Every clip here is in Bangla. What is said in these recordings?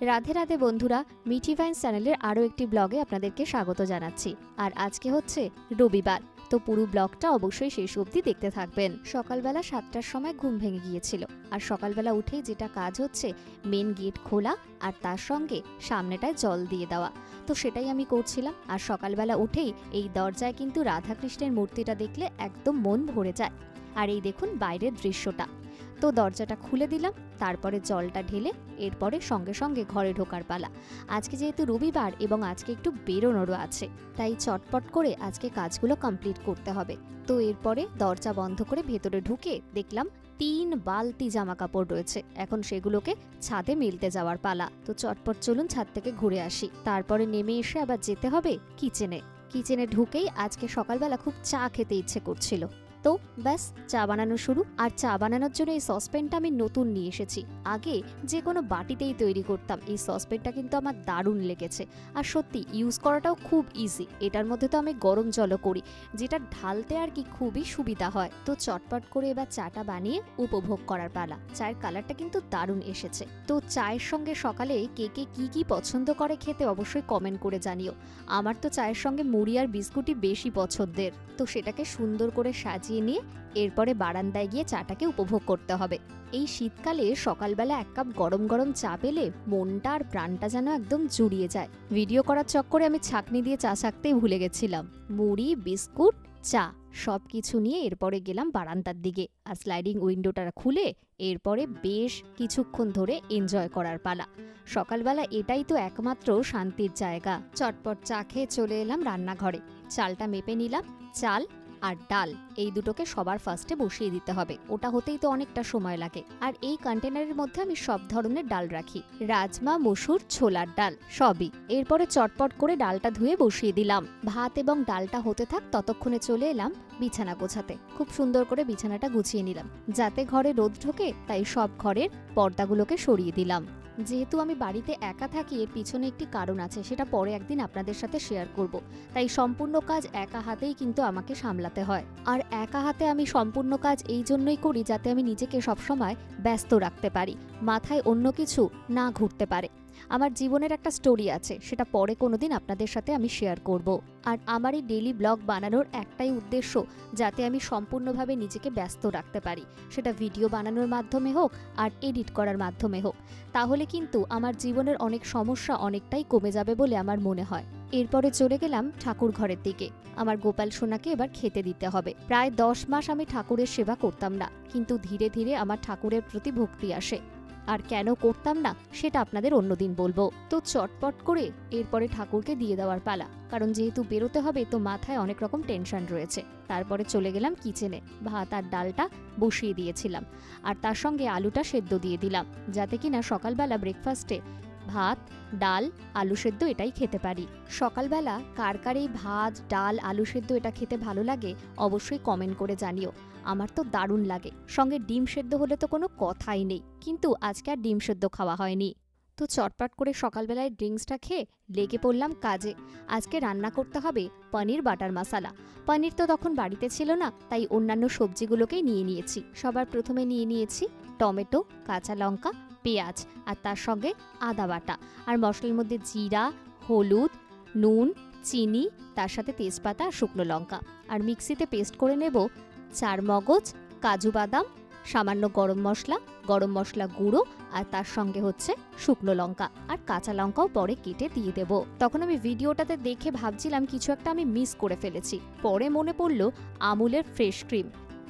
রাধে রাধে বন্ধুরা, মিঠি ভাইন্স চ্যানেলের আরও একটি ব্লগে আপনাদেরকে স্বাগত জানাচ্ছি। আর আজকে হচ্ছে রবিবার, তো পুরো ব্লগটা অবশ্যই শেষ অবধি দেখতে থাকবেন। সকালবেলা সাতটার সময় ঘুম ভেঙে গিয়েছিল। আর সকালবেলা উঠেই যেটা কাজ হচ্ছে মেন গেট খোলা আর তার সঙ্গে সামনেটায় জল দিয়ে দেওয়া। তো সেটাই আমি করছিলাম। আর সকালবেলা উঠেই এই দরজায় কিন্তু রাধাকৃষ্ণের মূর্তিটা দেখলে একদম মন ভরে যায়। আর এই দেখুন বাইরের দৃশ্যটা। তো দরজাটা খুলে দিলাম, তারপরে জলটা ঢেলে এরপরে সঙ্গে সঙ্গে ঘরে ঢোকার পালা। আজকে যেহেতু রবিবার এবং আজকে একটু বেরোনোরও আছে, তাই চটপট করে আজকে কাজগুলো কমপ্লিট করতে হবে। তো এরপরে দরজা বন্ধ করে ভেতরে ঢুকে দেখলাম তিন বালতি জামা কাপড় রয়েছে। এখন সেগুলোকে ছাদে মিলতে যাওয়ার পালা। তো চটপট চলুন ছাদ থেকে ঘুরে আসি। তারপরে নেমে এসে আবার যেতে হবে কিচেনে। কিচেনে ঢুকেই আজকে সকালবেলা খুব চা খেতে ইচ্ছে করছিল। তো ব্যাস, চা বানানো শুরু। আর চা বানানোর জন্য এই সসপ্যানটা আমি নতুন নিয়ে এসেছি। আগে যে কোনো বাটিতেই তৈরি করতাম। এই সসপ্যানটা কিন্তু আমার দারুণ লেগেছে। আর সত্যি ইউজ করাটাও খুব ইজি এটার মধ্যে তো আমি গরম জলও করি। যেটা ঢালতে আর কি খুবই সুবিধা হয়। তো চটপট করে এবার চাটা বানিয়ে উপভোগ করার পালা। চায়ের কালারটা কিন্তু দারুণ এসেছে। তো চায়ের সঙ্গে সকালে কে কে কি কি পছন্দ করে খেতে অবশ্যই কমেন্ট করে জানিও। আমার তো চায়ের সঙ্গে মুড়ি আর বিস্কুটই বেশি পছন্দের। তো সেটাকে সুন্দর করে সাজিয়ে নিয়ে এরপরে বারান্দায় গিয়ে চাটাকে উপভোগ করতে হবে। এই শীতকালে সকালবেলা এক কাপ গরম গরম চা পেলে মনটা আর প্রাণটা যেন একদম জুড়িয়ে যায়। ভিডিও করার চক্করে আমি ছাকনি দিয়ে চা ছাকতেই ভুলে গেছিলাম। মুড়ি, বিস্কুট, চা সব কিছু নিয়ে এরপরে গেলাম বারান্দার দিকে। আর স্লাইডিং উইন্ডোটা খুলে এরপরে বেশ কিছুক্ষণ ধরে এনজয় করার পালা। সকালবেলা এটাই তো একমাত্র শান্তির জায়গা। চটপট চা খেয়ে চলে এলাম রান্নাঘরে। চালটা মেপে নিলাম। চাল আর ডাল, এই দুটোকে সবার ফার্স্টে বসিয়ে দিতে হবে। ওটা হতেই তো অনেকটা সময় লাগে। আর এই কন্টেনারের মধ্যে আমি সব ধরনের ডাল রাখি। রাজমা, মসুর, ছোলার ডাল, সবই। এরপরে চটপট করে ডালটা ধুয়ে বসিয়ে দিলাম। ভাত এবং ডালটা হতে থাক, ততক্ষণে চলে এলাম বিছানা গোছাতে। খুব সুন্দর করে বিছানাটা গুছিয়ে নিলাম। যাতে ঘরে রোদ ঢোকে, তাই সব ঘরের পর্দাগুলোকে সরিয়ে দিলাম। যেহেতু আমি বাড়িতে একা থাকি, এর পিছনে একটি কারণ আছে, সেটা পরে একদিন আপনাদের সাথে শেয়ার করব। তাই সম্পূর্ণ কাজ একা হাতেই কিন্তু আমাকে সামলাতে হয়। আর একা হাতে আমি সম্পূর্ণ কাজ এই জন্যই করি, যাতে আমি নিজেকে সবসময় ব্যস্ত রাখতে পারি, মাথায় অন্য কিছু না ঘুরতে পারে। আমার জীবনের একটা স্টোরি আছে, সেটা পরে কোনোদিন আপনাদের সাথে আমি শেয়ার করব। আর আমার এই ডেলি ব্লগ বানানোর একটাই উদ্দেশ্য, যাতে আমি সম্পূর্ণভাবে নিজেকে ব্যস্ত রাখতে পারি। সেটা ভিডিও বানানোর মাধ্যমে হোক, আর এডিট করার মাধ্যমে হোক। তাহলে কিন্তু আমার জীবনের অনেক সমস্যা অনেকটাই কমে যাবে বলে আমার মনে হয়। এরপরে চলে গেলাম ঠাকুর ঘরের দিকে। আমার গোপাল সোনাকে এবার খেতে দিতে হবে। প্রায় দশ মাস আমি ঠাকুরের সেবা করতাম না, কিন্তু ধীরে ধীরে আমার ঠাকুরের প্রতি ভক্তি আসে। আর কেন করতাম না সেটা আপনাদের অন্যদিন বলব। তো চটপট করে এরপরে ঠাকুরকে দিয়ে দেওয়ার পালা। কারণ যেহেতু বেরোতে হবে, তো মাথায় অনেক রকম টেনশন রয়েছে। তারপরে চলে গেলাম কিচেনে ভাত আর ডালটা বসিয়ে দিয়েছিলাম। আর তার সঙ্গে আলুটা সেদ্ধ দিয়ে দিলাম, যাতে কিনা সকালবেলা ব্রেকফাস্টে ভাত, ডাল, আলু সেদ্ধ এটাই খেতে পারি। সকালবেলা কার কার ভাত, ডাল, আলু সেদ্ধ এটা খেতে ভালো লাগে, অবশ্যই কমেন্ট করে জানিও। আমার তো দারুণ লাগে। সঙ্গে ডিম সেদ্ধ হলে তো কোনো কথাই নেই। কিন্তু আজকে আর ডিম সেদ্ধ খাওয়া হয়নি। তো চটপট করে সকালবেলায় ড্রিঙ্কসটা খেয়ে লেগে পড়লাম কাজে। আজকে রান্না করতে হবে পনির বাটার মশালা। পনির তো তখন বাড়িতে ছিল না, তাই অন্যান্য সবজিগুলোকেই নিয়ে নিয়েছি। সবার প্রথমে নিয়ে নিয়েছি টমেটো, কাঁচা লঙ্কা, পেঁয়াজ আর তার সঙ্গে আদা বাটা। আর মশলার মধ্যে জিরা, হলুদ, নুন, চিনি, তার সাথে তেজপাতা শুকনো লঙ্কা। আর মিক্সিতে পেস্ট করে নেব চার মগজ, কাজু বাদাম, সামান্য গরম মশলা গরম মশলা গুঁড়ো আর তার সঙ্গে হচ্ছে শুকনো লঙ্কা আর কাঁচা লঙ্কাও পরে কেটে দিয়ে দেব। তখন আমি ভিডিওটাতে দেখে ভাবছিলাম কিছু একটা আমি মিস করে ফেলেছি। পরে মনে পড়ল আমুলের ফ্রেশ ক্রিম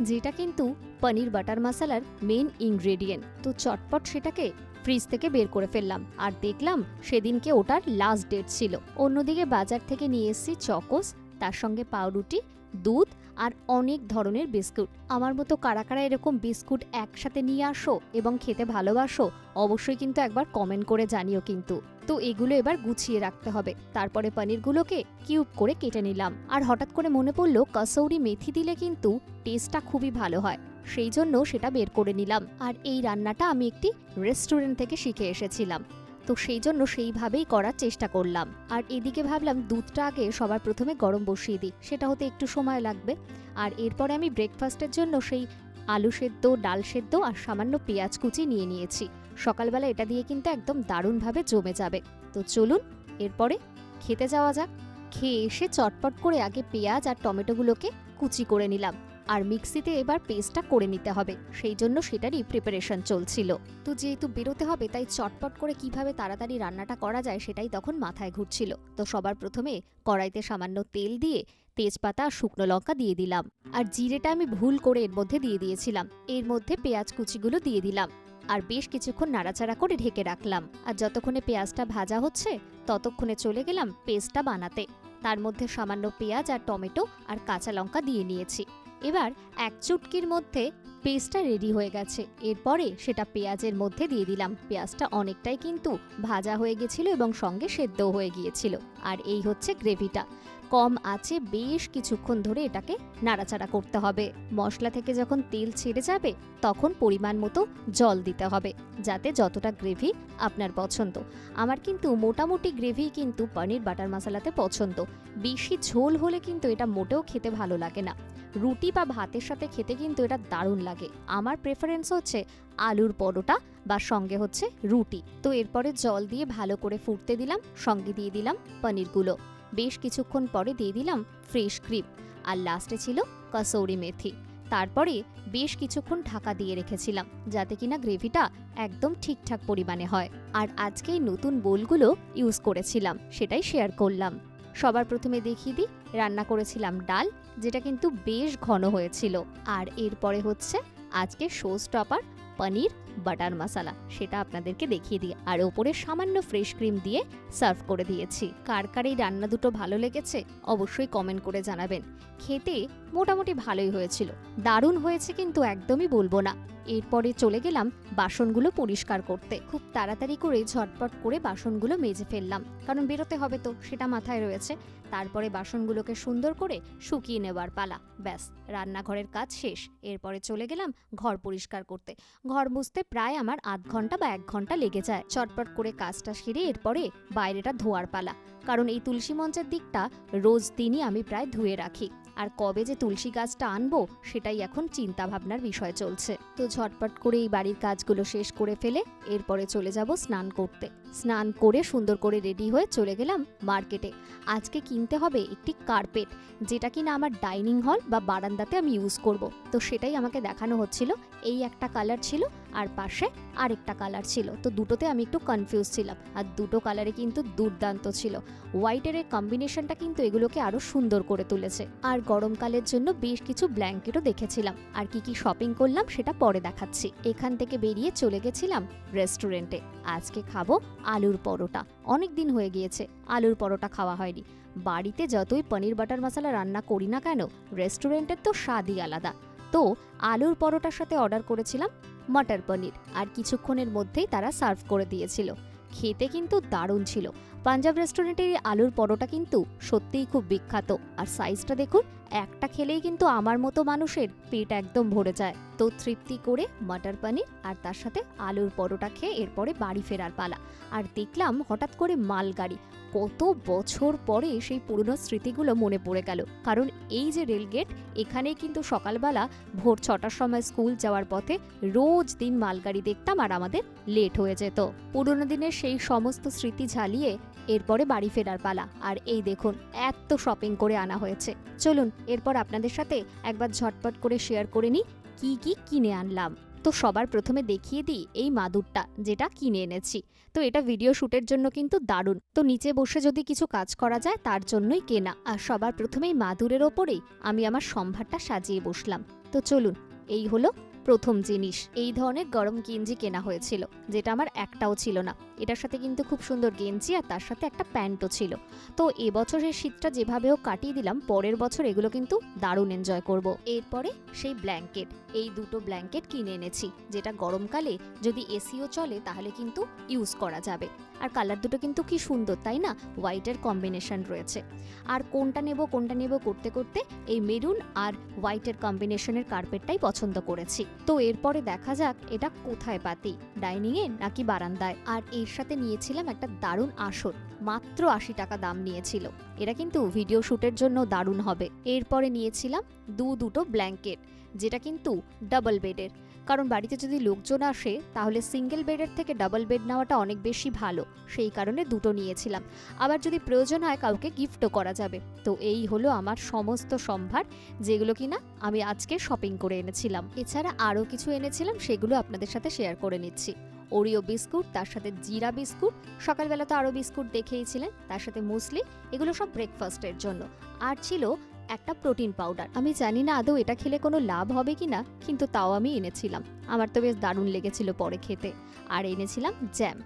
যেটা কিন্তু পনির বাটার মশালার মেন ইনগ্রেডিয়েন্ট তো চটপট সেটাকে ফ্রিজ থেকে বের করে ফেললাম আর দেখলাম সেদিনকে ওটার লাস্ট ডেট ছিল। অন্যদিকে বাজার থেকে নিয়ে এসেছি চকোস, তার সঙ্গে পাউরুটি দুধ আর অনেক ধরনের বিস্কুট। আমার মতো কারা কারা এরকম বিস্কুট একসাথে নিয়ে আসো এবং খেতে ভালোবাসো, অবশ্যই কিন্তু একবার কমেন্ট করে জানিও কিন্তু। তো এগুলো এবার গুছিয়ে রাখতে হবে। তারপরে পনিরগুলোকে কিউব করে কেটে নিলাম। আর হঠাৎ করে মনে পড়ল, কসৌরি মেথি দিলে কিন্তু টেস্টটা খুবই ভালো হয়। সেই জন্য সেটা বের করে নিলাম। আর এই রান্নাটা আমি একটি রেস্টুরেন্ট থেকে শিখে এসেছিলাম। তো সেই জন্য সেইভাবেই করার চেষ্টা করলাম। আর এদিকে ভাবলাম দুধটা আগে সবার প্রথমে গরম বসিয়ে দিই, সেটা হতে একটু সময় লাগবে। আর এরপরে আমি ব্রেকফাস্টের জন্য সেই আলু সেদ্ধ, ডাল সেদ্ধ আর সামান্য পেঁয়াজ কুচি নিয়ে নিয়েছি। সকালবেলা এটা দিয়ে কিন্তু একদম দারুণভাবে জমে যাবে। তো চলুন, এরপরে খেতে যাওয়া যাক। খেয়ে এসে চটপট করে আগে পেঁয়াজ আর টমেটোগুলোকে কুচি করে নিলাম। আর মিক্সিতে এবার পেস্টটা করে নিতে হবে। সেই জন্য সেটারই প্রিপারেশন চলছিল। তো যেহেতু বেরোতে হবে, তাই চটপট করে কীভাবে তাড়াতাড়ি রান্নাটা করা যায় সেটাই তখন মাথায় ঘুরছিল। তো সবার প্রথমে কড়াইতে সামান্য তেল দিয়ে তেজপাতা, শুকনো লঙ্কা দিয়ে দিলাম। আর জিরেটা আমি ভুল করে এর মধ্যে দিয়ে দিয়েছিলাম। এর মধ্যে পেঁয়াজ কুচিগুলো দিয়ে দিলাম। আর বেশ কিছুক্ষণ নাড়াচাড়া করে ঢেকে রাখলাম। আর যতক্ষণে পেঁয়াজটা ভাজা হচ্ছে, ততক্ষণে চলে গেলাম পেস্টটা বানাতে। তার মধ্যে সামান্য পেঁয়াজ আর টমেটো আর কাঁচা লঙ্কা দিয়ে নিয়েছি। এবার এক চুটকির মধ্যে পেস্টটা রেডি হয়ে গেছে। এরপরে সেটা পেঁয়াজের মধ্যে দিয়ে দিলাম। পেঁয়াজটা অনেকটাই কিন্তু ভাজা হয়ে গেছিল এবং সঙ্গে সেদ্ধও হয়ে গিয়েছিল। আর এই হচ্ছে গ্রেভিটা। কম আছে বেশ কিছুক্ষণ ধরে এটাকে নাড়াচাড়া করতে হবে। মশলা থেকে যখন তেল ছেড়ে যাবে, তখন পরিমাণ মতো জল দিতে হবে, যাতে যতটা গ্রেভি আপনার পছন্দ। আমার কিন্তু মোটামুটি গ্রেভি কিন্তু পনির বাটার মশলাতে পছন্দ। বেশি ঝোল হলে কিন্তু এটা মোটেও খেতে ভালো লাগে না। রুটি বা ভাতের সাথে খেতে কিন্তু এটা দারুণ লাগে। আমার প্রেফারেন্স হচ্ছে আলুর পরোটা বা সঙ্গে হচ্ছে রুটি। তো এরপরে জল দিয়ে ভালো করে ফুটতে দিলাম, সঙ্গে দিয়ে দিলাম পনিরগুলো বেশ কিছুক্ষণ পরে দিয়ে দিলাম ফ্রেশ ক্রিম আর লাস্টে ছিল কসৌরি মেথি। তারপরে বেশ কিছুক্ষণ ঢাকা দিয়ে রেখেছিলাম, যাতে কিনা গ্রেভিটা একদম ঠিকঠাক পরিমাণে হয়। আর আজকে নতুন বোলগুলো ইউজ করেছিলাম, সেটাই শেয়ার করলাম। সবার প্রথমে দেখিয়ে দিই, রান্না করেছিলাম ডাল যেটা কিন্তু বেশ ঘন হয়েছিল। আর এরপরে হচ্ছে আজকে show stopper paneer butter masala, সেটা আপনাদেরকে দেখিয়ে দিই। আর ওপরে সামান্য ফ্রেশ ক্রিম দিয়ে সার্ভ করে দিয়েছি। কার কার এই রান্না দুটো ভালো লেগেছে, অবশ্যই কমেন্ট করে জানাবেন। খেতে মোটামুটি ভালোই হয়েছিল। দারুণ হয়েছে কিন্তু একদমই বলব না। এরপরে চলে গেলাম বাসনগুলো পরিষ্কার করতে। খুব তাড়াতাড়ি করে ঝটপট করে বাসনগুলো মেজে ফেললাম। কারণ বেরোতে হবে তো, সেটা মাথায় রয়েছে। তারপরে বাসনগুলোকে সুন্দর করে শুকিয়ে নেবার পালা। ব্যাস, রান্নাঘরের কাজ শেষ। এরপরে চলে গেলাম ঘর পরিষ্কার করতে। ঘর মুছতে প্রায় আমার আধ ঘণ্টা বা এক ঘণ্টা লেগে যায়। চটপট করে কাজটা সেরে এরপরে বাইরেটা ধোয়ার পালা। কারণ এই তুলসী মঞ্চের দিকটা রোজ দিনই আমি প্রায় ধুয়ে রাখি। আর কবে যে তুলসী গাছটা আনব, সেটাই এখন চিন্তা ভাবনার বিষয় চলছে। তো ঝটপট করে এই বাড়ির কাজগুলো শেষ করে ফেলে, এরপরে চলে যাব স্নান করতে। স্নান করে সুন্দর করে রেডি হয়ে চলে গেলাম মার্কেটে। আজকে কিনতে হবে একটি কার্পেট, যেটা কিনা আমার ডাইনিং হল বা বারান্দাতে আমি ইউজ করব। তো সেটাই আমাকে দেখানো হচ্ছিল। এই একটা কালার ছিল আর পাশে আরেকটা কালার ছিল। তো দুটোতে আমি একটু কনফিউজ ছিলাম আর দুটো কালারে কিন্তু দুর্দান্ত ছিল। হোয়াইটের এই কম্বিনেশনটা কিন্তু এগুলোকে আরও সুন্দর করে তুলেছে। আর গরমকালের জন্য বেশ কিছু ব্ল্যাঙ্কেটও দেখেছিলাম। আর কি কি শপিং করলাম সেটা পরে দেখাচ্ছি। এখান থেকে বেরিয়ে চলে গেছিলাম রেস্টুরেন্টে আজকে খাব আলুর পরোটা। অনেক দিন হয়ে গিয়েছে, আলুর পরোটা খাওয়া হয়নি। বাড়িতে যতই পনির বাটার মশলা রান্না করি না কেন, রেস্টুরেন্টের তো স্বাদই আলাদা। তো, আলুর পরোটার সাথে অর্ডার করেছিলাম মটর পনির, আর কিছুক্ষণের মধ্যেই তারা সার্ভ করে দিয়েছিল। খেতে কিন্তু দারুণ ছিল। পাঞ্জাব রেস্টুরেন্টের এই আলুর পরোটা কিন্তু সত্যিই খুব বিখ্যাত। আর সাইজটা দেখুন, একটা খেলেই কিন্তু আমার মতো মানুষের পেট একদম ভরে যায়। তো তৃপ্তি করে মটর পনির আর তার সাথে আলুর পরোটা খেয়ে এরপরে বাড়ি ফেরার পালা। আর দেখলাম হঠাৎ করে মালগাড়ি। কত বছর পরে সেই পুরনো স্মৃতিগুলো মনে পড়ে গেল। কারণ এই যে রেলগেট, এখানেই কিন্তু সকালবেলা ভোর ছটার সময় স্কুল যাওয়ার পথে রোজ দিন মালগাড়ি দেখতাম আর আমাদের লেট হয়ে যেত। পুরনো দিনের সেই সমস্ত স্মৃতি ঝালিয়ে এরপরে বাড়ি ফেরার পালা। আর এই দেখুন, এত শপিং করে আনা হয়েছে। চলুন, এরপর আপনাদের সাথে একবার ঝটপট করে শেয়ার করে নিই কি কি কিনে আনলাম। তো সবার প্রথমে দেখিয়ে দিই এই মাদুরটা, যেটা কিনে এনেছি। তো এটা ভিডিও শ্যুটের জন্য কিন্তু দারুণ। তো নিচে বসে যদি কিছু কাজ করা যায়, তার জন্যই কেনা। আর সবার প্রথমেই মাদুরের ওপরেই আমি আমার সম্ভারটা সাজিয়ে বসলাম। তো চলুন, এই হলো প্রথম জিনিস। এই ধরনের গরম গেঞ্জি কেনা হয়েছিল, যেটা আমার একটাও ছিল না। এটার সাথে কিন্তু খুব সুন্দর গেঞ্জি আর তার সাথে একটা প্যান্টও ছিল। তো এবছরের শীতটা যেভাবে হোক কাটিয়ে দিলাম, পরের বছর এগুলো কিন্তু দারুণ এনজয় করব। এরপরে সেই ব্ল্যাঙ্কেট এই দুটো ব্ল্যাঙ্কেট কিনে এনেছি, যেটা গরমকালে যদি এসিও চলে তাহলে কিন্তু ইউজ করা যাবে। আর কালার দুটো কিন্তু কি সুন্দর, তাই না? হোয়াইটের কম্বিনেশন রয়েছে। আর কোনটা নেব কোনটা নেব করতে করতে এই মেরুন আর হোয়াইটের কম্বিনেশনের কার্পেটটাই পছন্দ করেছি। তো এরপরে দেখা যাক এটা কোথায় পাতি ডাইনিংয়ে নাকি বারান্দায়? আর এর সাথে নিয়েছিলাম একটা দারুণ আসন মাত্র আশি টাকা দাম নিয়েছিল। এটা কিন্তু ভিডিও শ্যুটের জন্য দারুণ হবে। এরপরে নিয়েছিলাম দু দুটো ব্ল্যাঙ্কেট, যেটা কিন্তু ডাবল বেডের। কারণ বাড়িতে যদি লোকজন আসে, তাহলে সিঙ্গেল বেডের থেকে ডাবল বেড নেওয়াটা অনেক বেশি ভালো। সেই কারণে দুটো নিয়েছিলাম। আবার যদি প্রয়োজন হয়, কাউকে গিফটও করা যাবে। তো এই হলো আমার সমস্ত সম্ভার, যেগুলো কিনা আমি আজকে শপিং করে এনেছিলাম। এছাড়া আরও কিছু এনেছিলাম, সেগুলো আপনাদের সাথে শেয়ার করে নিচ্ছি। ওরিও বিস্কুট, তার সাথে জিরা বিস্কুট, সকালবেলা তো আরও বিস্কুট দেখেইছিলেন, তার সাথে মুসলি, এগুলো সব ব্রেকফাস্টের জন্য। আর ছিল একটা প্রোটিন পাউডার আমি জানি না আদৌ এটা খেলে কোনো লাভ হবে কি না, কিন্তু তাও আমি এনেছিলাম। আমার তো বেশ দারুণ লেগেছিল পরে খেতে। আর এনেছিলাম জ্যাম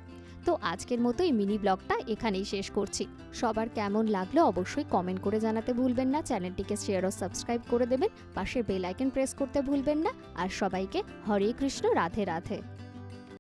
তো আজকের মতো এই মিনি ব্লগটা এখানেই শেষ করছি। সবার কেমন লাগল অবশ্যই কমেন্ট করে জানাতে ভুলবেন না। চ্যানেলটিকে শেয়ার ও সাবস্ক্রাইব করে দেবেন। পাশে বেল আইকন প্রেস করতে ভুলবেন না। আর সবাইকে হরে কৃষ্ণ, রাধে রাধে।